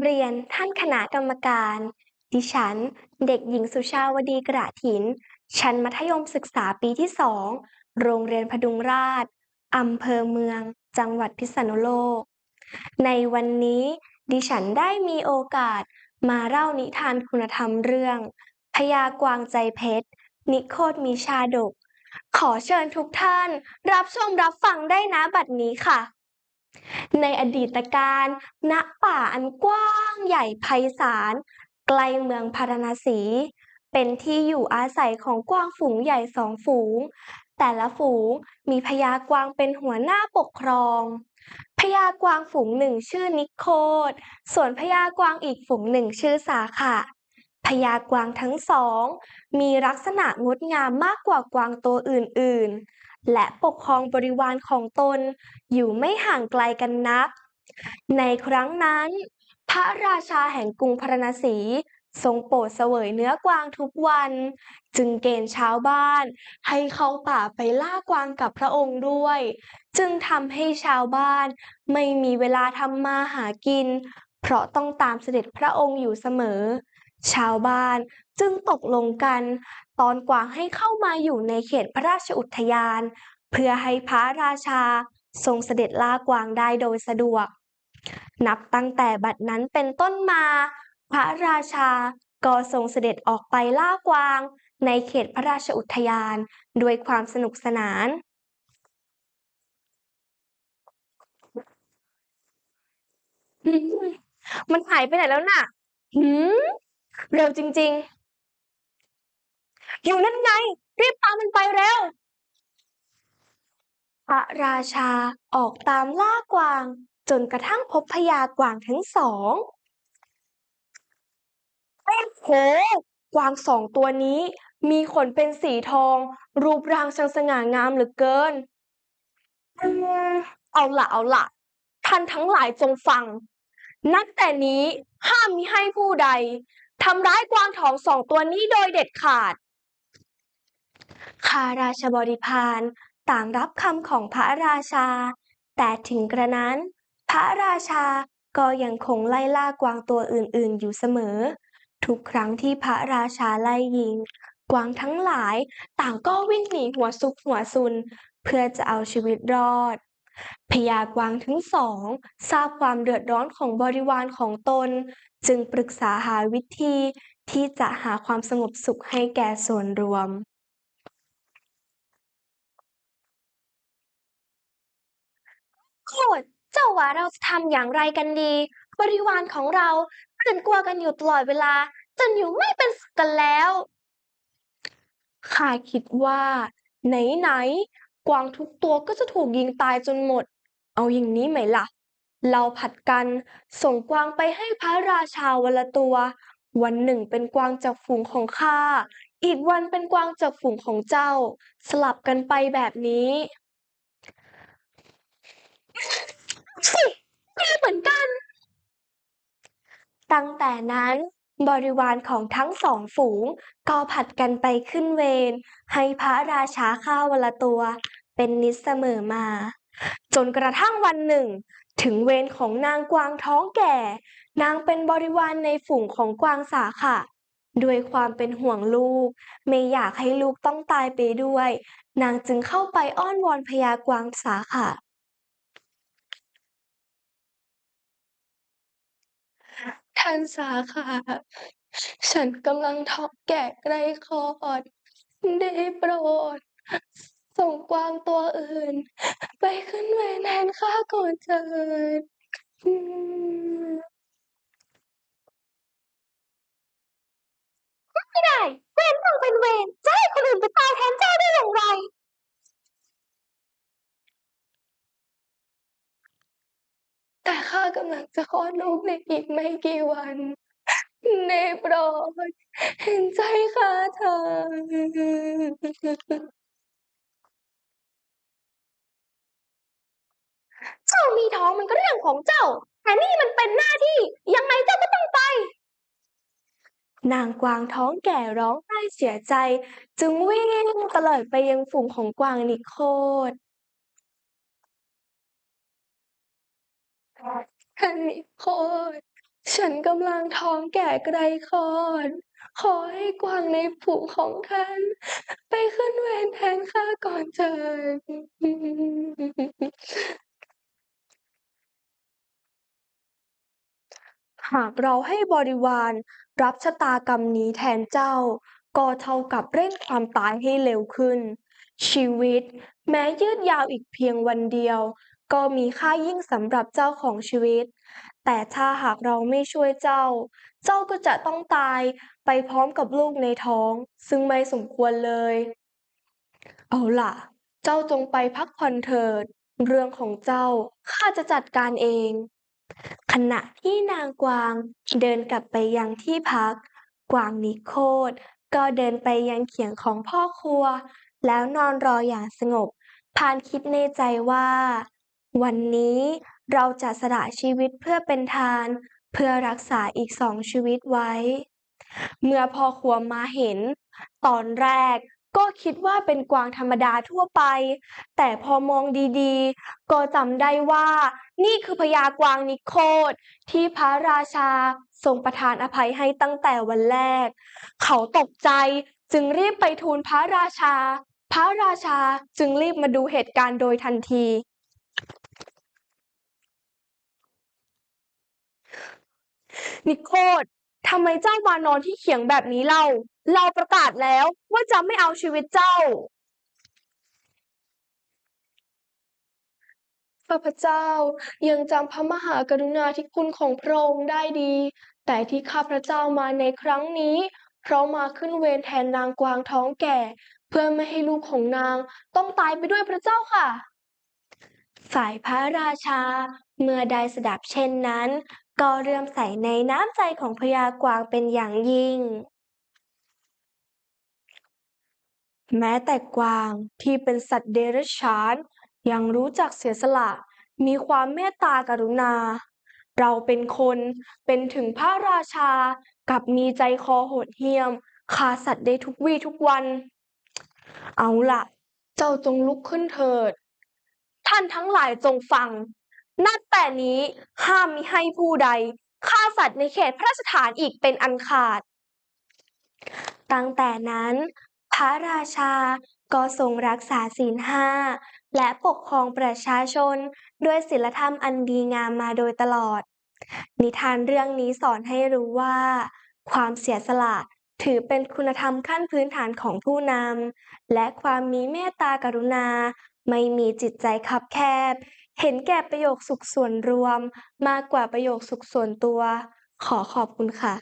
เรียนท่านคณะกรรมการ ดิฉัน เด็กหญิงสุชาวดีกระถิน ชั้นมัธยมศึกษาปีที่สอง โรงเรียนพดุงราษฎร์อำเภอเมือง จังหวัดพิษณุโลก ในวันนี้ ดิฉันได้มีโอกาสมาเล่านิทานคุณธรรมเรื่องพญากวางใจเพชร นิโคตมีชาดก ขอเชิญทุกท่าน รับชมรับฟังได้นะบัดนี้ค่ะ ในอดีตการณป่าอันกว้างใหญ่ไพศาลใกล้เมืองพาราณสี เป็นที่อยู่อาศัยของกวางฝูงใหญ่สองฝูง แต่ละฝูงมีพญากวางเป็นหัวหน้าปกครองพญากวางฝูงหนึ่งชื่อนิโคตส่วนพญากวางอีกฝูงหนึ่งชื่อสาขะพญากวางทั้งสอง มีลักษณะงดงามมากกว่ากวางตัวอื่นๆ และปกครองบริวารของตนอยู่ไม่ห่างไกลกันนัก ในครั้งนั้น พระราชาแห่งกรุงพาราณสีทรงโปรดเสวยเนื้อกวางทุกวัน จึงเกณฑ์ชาวบ้าน ให้เข้าป่าไปล่ากวางกับพระองค์ด้วย จึงทำให้ชาวบ้านไม่มีเวลาทำมาหากิน เพราะต้องตามเสด็จพระองค์อยู่เสมอ ชาวบ้าน จึงตกลงกันตอนกวางให้เข้ามาอยู่ในเขตพระราชอุทยาน เพื่อให้พระราชาทรงเสด็จล่ากวางได้โดยสะดวก นับตั้งแต่บัดนั้นเป็นต้นมา พระราชาก็ทรงเสด็จออกไปล่ากวาง ในเขตพระราชอุทยานด้วยความสนุกสนานมมันหายไปไหนแล้วน่ะ หืม เร็วจริง ๆ อยู่นั่นไงรีบตามมันไปเร็ว พระราชาออกตามล่ากวาง จนกระทั่งพบพญากวางทั้งสองโอ้โหกวางสองตัวนี้มีขนเป็นสีทอง รูปร่างช่างสง่างามเหลือเกิน เอาล่ะเอาล่ะท่านทั้งหลายจงฟัง นับแต่นี้ห้ามมิให้ผู้ใดทำร้ายกวางทองสองตัวนี้โดยเด็ดขาด ข้าราชบริพารต่างรับคำของพระราชา แต่ถึงกระนั้น พระราชาก็ยังคงไล่ล่ากวางตัวอื่นๆ อยู่เสมอ ทุกครั้งที่พระราชาไล่ยิง กวางทั้งหลายต่างก็วิ่งหนีหัวซุกหัวซุน เพื่อจะเอาชีวิตรอดพญากวางทั้งสอง ทราบความเดือดร้อนของบริวารของตน จึงปรึกษาหาวิธีที่จะหาความสงบสุขให้แก่ส่วนรวม โคตรเจ้าว่าเราจะทำอย่างไรกันดี บริวารของเราตื่นกลัวกันอยู่ตลอดเวลา จนอยู่ไม่เป็นสุขกันแล้ว ข้าคิดว่า ไหนๆกวางทุกตัวก็จะถูกยิงตายจนหมด เอาอย่างนี้ไหมล่ะ เราผัดกันส่งกวางไปให้พระราชาวันละตัว วันหนึ่งเป็นกวางจากฝูงของข้าอีกวันเป็นกวางจากฝูงของเจ้า สลับกันไปแบบนี้ สิดีเหมือนกัน ตั้งแต่นั้นบริวารของทั้งสองฝูงก็ผัดกันไปขึ้นเวร ให้พระราชาข้าววันละตัว เป็นนิดเสมอมา จนกระทั่งวันหนึ่ง ถึงเวรของนางกวางท้องแก่ นางเป็นบริวารในฝูงของกวางสาขะด้วยความเป็นห่วงลูก ไม่อยากให้ลูกต้องตายไปด้วย นางจึงเข้าไปอ้อนวอนพญากวางสาขะ ท่านสาขา ฉันกำลังท้องแก่ใกล้คลอด ได้โปรด ส่งกวางตัวอื่น ไปขึ้นเวรแทนข้าก่อนเถิดไม่ได้เวรต้องเป็นเวรจะให้คนอื่นไปตายแทนเจ้าได้อย่างไร แต่ข้ากำลังจะคลอดลูกในอีกไม่กี่วันได้โปรดเห็นใจข้าเถิดเจ้ามีท้องมันก็เรื่องของเจ้า แต่นี่มันเป็นหน้าที่ ยังไงเจ้าก็ต้องไป นางกวางท้องแก่ร้องไห้เสียใจ จึงวิ่งเตลิดไปยังฝูงของกวางนิโคต ท่านนิโคตฉันกำลังท้องแก่ใกล้คลอด ขอให้กวางในฝูงของท่าน ไปขึ้นเวรแทนข้าก่อนเถิด หากเราให้บริวารรับชะตากรรมนี้แทนเจ้า ก็เท่ากับเร่งความตายให้เร็วขึ้น ชีวิตแม้ยืดยาวอีกเพียงวันเดียว ก็มีค่ายิ่งสำหรับเจ้าของชีวิต แต่ถ้าหากเราไม่ช่วยเจ้า เจ้าก็จะต้องตายไปพร้อมกับลูกในท้อง ซึ่งไม่สมควรเลย เอาล่ะ เจ้าจงไปพักผ่อนเถิด เรื่องของเจ้าข้าจะจัดการเอง ขณะที่นางกวางเดินกลับไปยังที่พัก กวางนิโคตก็เดินไปยังเขียงของพ่อครัว แล้วนอนรออย่างสงบพานคิดในใจว่า วันนี้เราจะสละชีวิตเพื่อเป็นทาน เพื่อรักษาอีกสองชีวิตไว้ เมื่อพ่อครัวมาเห็น ตอนแรกก็คิดว่าเป็นกวางธรรมดาทั่วไป แต่พอมองดีๆ ก็จำได้ว่า นี่คือพญากวางนิโคตที่พระราชาทรงประทานอภัยให้ตั้งแต่วันแรก เขาตกใจจึงรีบไปทูลพระราชา พระราชาจึงรีบมาดูเหตุการณ์โดยทันที นิโคตทำไมเจ้ามานอนที่เขียงแบบนี้เล่า เราประกาศแล้วว่าจะไม่เอาชีวิตเจ้าข้าพเจ้ายังจำพระมหากรุณาธิคุณของพระองค์ได้ดี แต่ที่ข้าพเจ้ามาในครั้งนี้ เพราะมาขึ้นเวรแทนนางกวางท้องแก่ เพื่อไม่ให้ลูกของนางต้องตายไปด้วยพระเจ้าค่ะ ฝ่ายพระราชา เมื่อได้สดับเช่นนั้น ก็เริ่อมใส่ในน้ำใจของพญากวางเป็นอย่างยิ่ง แม้แต่กวางที่เป็นสัตว์เดรัจฉาน ยังรู้จักเสียสละ มีความเมตตากรุณา เราเป็นคนเป็นถึงพระราชากับมีใจคอโหดเหี้ยมฆ่าสัตว์ได้ทุกวี่ทุกวัน เอาล่ะเจ้าจงลุกขึ้นเถิด ท่านทั้งหลายจงฟัง นับแต่นี้ห้ามมิให้ผู้ใดฆ่าสัตว์ในเขตพระราชฐานอีกเป็นอันขาด ตั้งแต่นั้น พระราชาก็ทรงรักษาศีลห้าและปกครองประชาชนด้วยศีลธรรมอันดีงามมาโดยตลอด นิทานเรื่องนี้สอนให้รู้ว่า ความเสียสละถือเป็นคุณธรรมขั้นพื้นฐานของผู้นำ และความมีเมตตากรุณา ไม่มีจิตใจคับแคบ เห็นแก่ประโยชน์สุขส่วนรวม มากกว่าประโยชน์สุขส่วนตัว ขอขอบคุณค่ะ